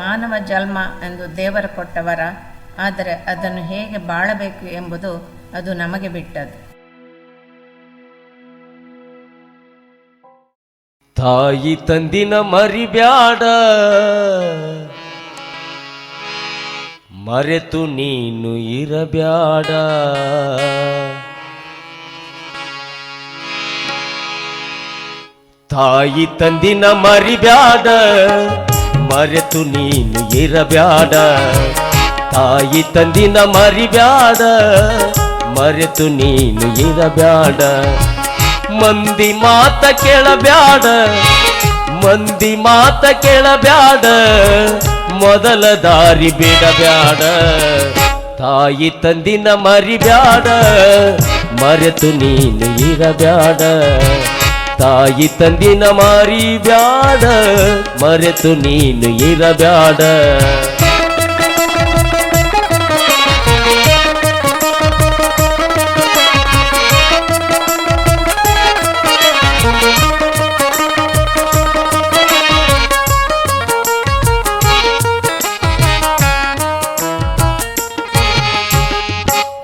ಮಾನವ ಜನ್ಮ ಎಂದು ದೇವರ ಕೊಟ್ಟವರ, ಆದರೆ ಅದನ್ನು ಹೇಗೆ ಬಾಳಬೇಕು ಎಂಬುದು ಅದು ನಮಗೆ ಬಿಟ್ಟದ್ದು. ತಾಯಿ ತಂದಿನ ಮರಿಬ್ಯಾಡ. ಮರೆತು ನೀನು ಇರಬ್ಯಾಡ. ತಾಯಿ ತಂದಿನ ಮರಿಬ್ಯಾಡ. ಮರೆತು ನೀನು ಇರಬ್ಯಾಡ. ತಾಯಿ ತಂದಿನ ಮರಿಬ್ಯಾಡ. ಮರೆತು ನೀನು ಇರಬ್ಯಾಡ. ಮಂದಿ ಮಾತ ಕೇಳಬ್ಯಾಡ. ಮಂದಿ ಮಾತ ಕೇಳಬ್ಯಾಡ. ಮೊದಲ ದಾರಿ ಬಿಡಬ್ಯಾಡ. ತಾಯಿ ತಂದಿನ ಮರಿಬ್ಯಾಡ. ಮರೆತು ನೀನು ಇರಬ್ಯಾಡ. ತಾಯಿ ತಂದಿನ ಮಾರಿ ಬ್ಯಾಡ ಮರೆತು ನೀನು ಇರಬ್ಯಾಡ.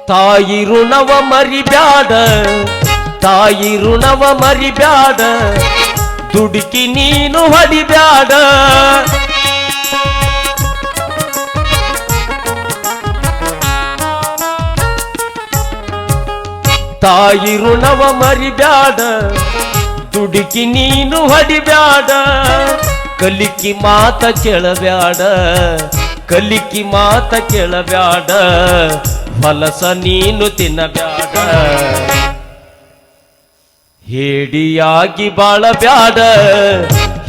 ತಾಯಿ ಋಣವ ಮರಿಬ್ಯಾಡ ತಾಯಿ ಋಣವ ಮರಿಬ್ಯಾಡ, ದುಡುಕಿ ನೀನು ಹೊಡಿಬ್ಯಾಡ. ತಾಯಿ ಋಣವ ಮರಿಬ್ಯಾಡ, ದುಡುಕಿ ನೀನು ಹೊಡಿಬ್ಯಾಡ. ಕಲಿಕಿ ಮಾತ ಕೇಳಬ್ಯಾಡ, ಕಲಿಕಿ ಮಾತ ಕೇಳಬ್ಯಾಡ ಫಲಸ ನೀನು ತಿನ್ನಬ್ಯಾಡ. ಹೇಡಿಯಾಗಿ ಬಾಳಬ್ಯಾಡ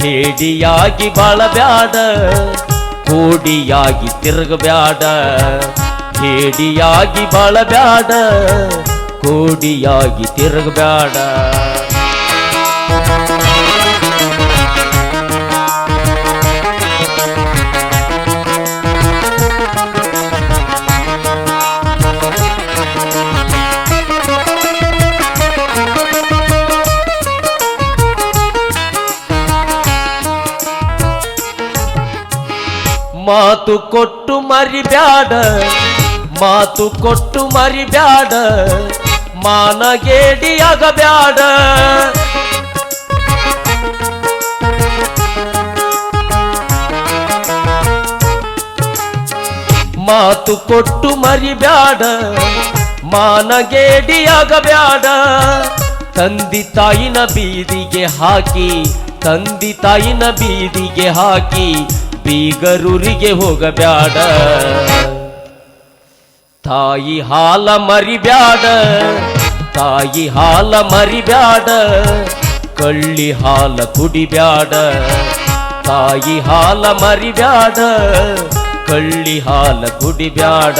ಹೇಡಿಯಾಗಿ ಬಾಳಬ್ಯಾಡ ಕೋಡಿಯಾಗಿ ತಿರುಗಬ್ಯಾಡ ಹೇಡಿಯಾಗಿ ಬಾಳಬ್ಯಾಡ ಕೋಡಿಯಾಗಿ ತಿರುಗಬ್ಯಾಡ. ಮಾತು ಕೊಟ್ಟು ಮರಿಬ್ಯಾಡ, ಮಾತು ಕೊಟ್ಟು ಮರಿಬ್ಯಾಡ, ಮಾನಗೇಡಿಯಾಗಬ್ಯಾಡ. ಮಾತು ಕೊಟ್ಟು ಮರಿಬ್ಯಾಡ, ಮಾನಗೇಡಿಯಾಗಬ್ಯಾಡ. ತಂದಿ ತಾಯಿನ ಬೀದಿಗೆ ಹಾಕಿ, ತಂದಿ ತಾಯಿನ ಬೀದಿಗೆ ಹಾಕಿ ಬೀಗರೂರಿಗೆ ಹೋಗಬ್ಯಾಡ. ತಾಯಿ ಹಾಲ ಮರಿಬ್ಯಾಡ. ತಾಯಿ ಹಾಲ ಮರಿಬ್ಯಾಡ. ಕಳ್ಳಿ ಹಾಲ ಕುಡಿಬ್ಯಾಡ. ತಾಯಿ ಹಾಲ ಮರಿಬ್ಯಾಡ. ಕಳ್ಳಿ ಹಾಲ ಕುಡಿಬ್ಯಾಡ.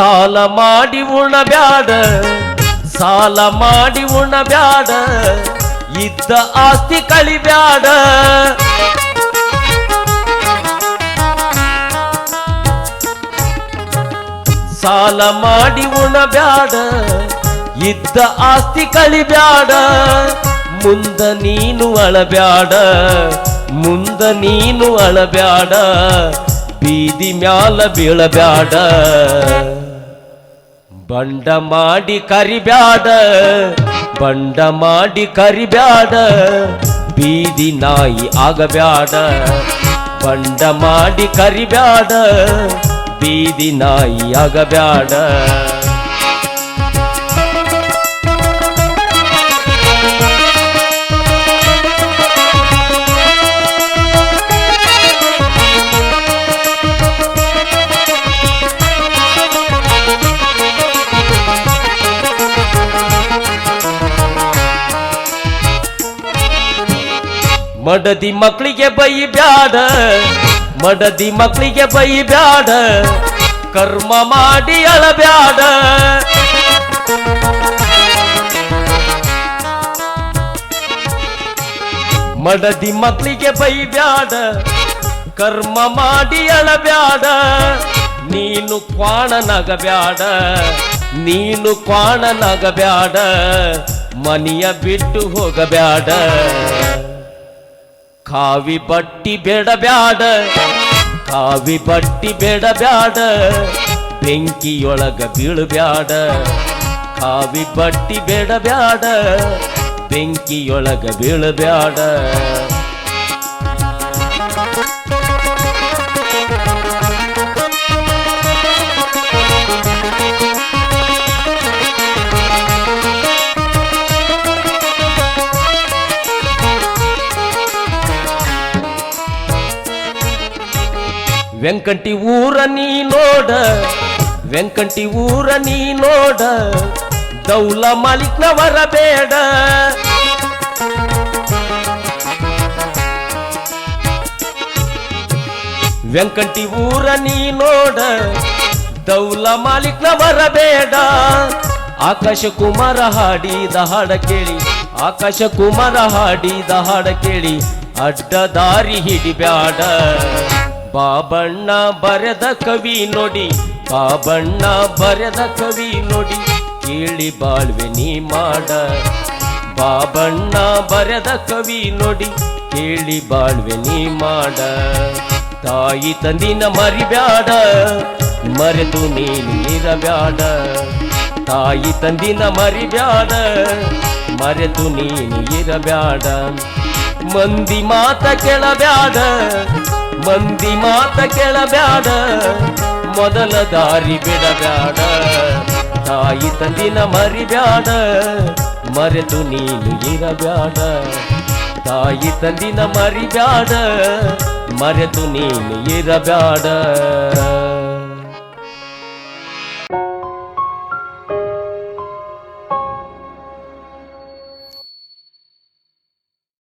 ಸಾಲ ಮಾಡಿ ಉಣಬ್ಯಾಡ, ಸಾಲ ಮಾಡಿ ಉಣಬ್ಯಾಡ, ಇದ್ದ ಆಸ್ತಿ ಕಳಿಬ್ಯಾಡ. ಸಾಲ ಮಾಡಿ ಉಣಬ್ಯಾಡ, ಇದ್ದ ಆಸ್ತಿ ಕಳಿಬ್ಯಾಡ. ಮುಂದ ನೀನು ಅಳಬ್ಯಾಡ, ಮುಂದ ನೀನು ಅಳಬ್ಯಾಡ, ಬೀದಿ ಮ್ಯಾಲ ಬೀಳಬ್ಯಾಡ. ಬಂಡ ಮಾಡಿ ಕರಿಬ್ಯಾಡ, ಬಂಡ ಮಾಡಿ ಕರಿಬ್ಯಾಡ, ಬೀದಿ ನಾಯಿ ಆಗಬ್ಯಾಡ. ಬಂಡ ಮಾಡಿ ಕರಿಬ್ಯಾಡ, ಬೀದಿ ನಾಯಿ ಆಗಬ್ಯಾಡ. ಮಡದಿ ಮಕ್ಕಳಿಗೆ ಬೈ ಬ್ಯಾಡ, ಮಡದಿ ಮಕ್ಕಳಿಗೆ ಬೈ ಬ್ಯಾಡ, ಕರ್ಮ ಮಾಡಿ ಅಳಬ್ಯಾಡ. ಮಡದಿ ಮಕ್ಕಳಿಗೆ ಬೈ ಬ್ಯಾಡ, ಕರ್ಮ ಮಾಡಿ ಅಳಬ್ಯಾಡ. ನೀನು ಕ್ವಾಣನಗಬ್ಯಾಡ ನೀನು ಕ್ವಾಣನಗಬ್ಯಾಡ, ಮನೆಯ ಬಿಟ್ಟು ಹೋಗಬ್ಯಾಡ. ಕಾವಿ ಬಟ್ಟಿ ಬೇಡಬ್ಯಾಡ ಕಾವಿ ಬಟ್ಟಿ ಬೇಡಬ್ಯಾಡ ಬೆಂಕಿಯೊಳಗ ಬೀಳಬ್ಯಾಡ ಕಾವಿ ಬಟ್ಟಿ ಬೇಡಬ್ಯಾಡ ಬೆಂಕಿಯೊಳಗ ಬೀಳಬ್ಯಾಡ ವೆಂಕಟಿ ಊರ ನೀ ನೋಡ, ವೆಂಕಂಟಿ ಊರ ನೀ ನೋಡ, ದೌಲ ಮಾಲಿಕ್ನವರ ಬೇಡ. ವೆಂಕಂಟಿ ಊರ ನೀ ನೋಡ, ದೌಲ ಮಾಲಿಕ್ನವರ ಬೇಡ. ಆಕಾಶ ಕುಮಾರ ಹಾಡಿದ ಹಾಡ ಕೇಳಿ, ಆಕಾಶ ಕುಮಾರ ಹಾಡಿದ ಹಾಡ ಕೇಳಿ ಅಡ್ಡ ದಾರಿ ಹಿಡಿಬ್ಯಾಡ. ಬಾಬಣ್ಣ ಬರೆದ ಕವಿ ನೋಡಿ, ಬಾಬಣ್ಣ ಬರೆದ ಕವಿ ನೋಡಿ, ಕೇಳಿ ಬಾಳ್ವೆ ನೀ ಮಾಡ. ಬಾಬಣ್ಣ ಬರೆದ ಕವಿ ನೋಡಿ, ಕೇಳಿ ಬಾಳ್ವೆ ನೀ ಮಾಡ. ತಾಯಿ ತಂದಿನ ಮರಿಬ್ಯಾಡ, ಮರೆತು ನೀನು ಇರಬ್ಯಾಡ. ತಾಯಿ ತಂದಿನ ಮರಿಬ್ಯಾಡ, ಮರೆತು ನೀನು ಇರಬ್ಯಾಡ. ಮಂದಿ ಮಾತ ಕೆಳಬ್ಯಾಡ ಮಂದಿ ಮಾತ ಕೆಳಬ್ಯಾಡ, ಮೊದಲ ದಾರಿ ಬಿಡಬ್ಯಾಡ. ತಾಯಿ ತಂದಿನ ಮರಿಬ್ಯಾಡ, ಮರೆತು ನೀನು ಇರಬ್ಯಾಡ. ತಾಯಿ ತಂದಿನ ಮರಿಬ್ಯಾಡ, ಮರೆತು ನೀನು ಇರಬ್ಯಾಡ.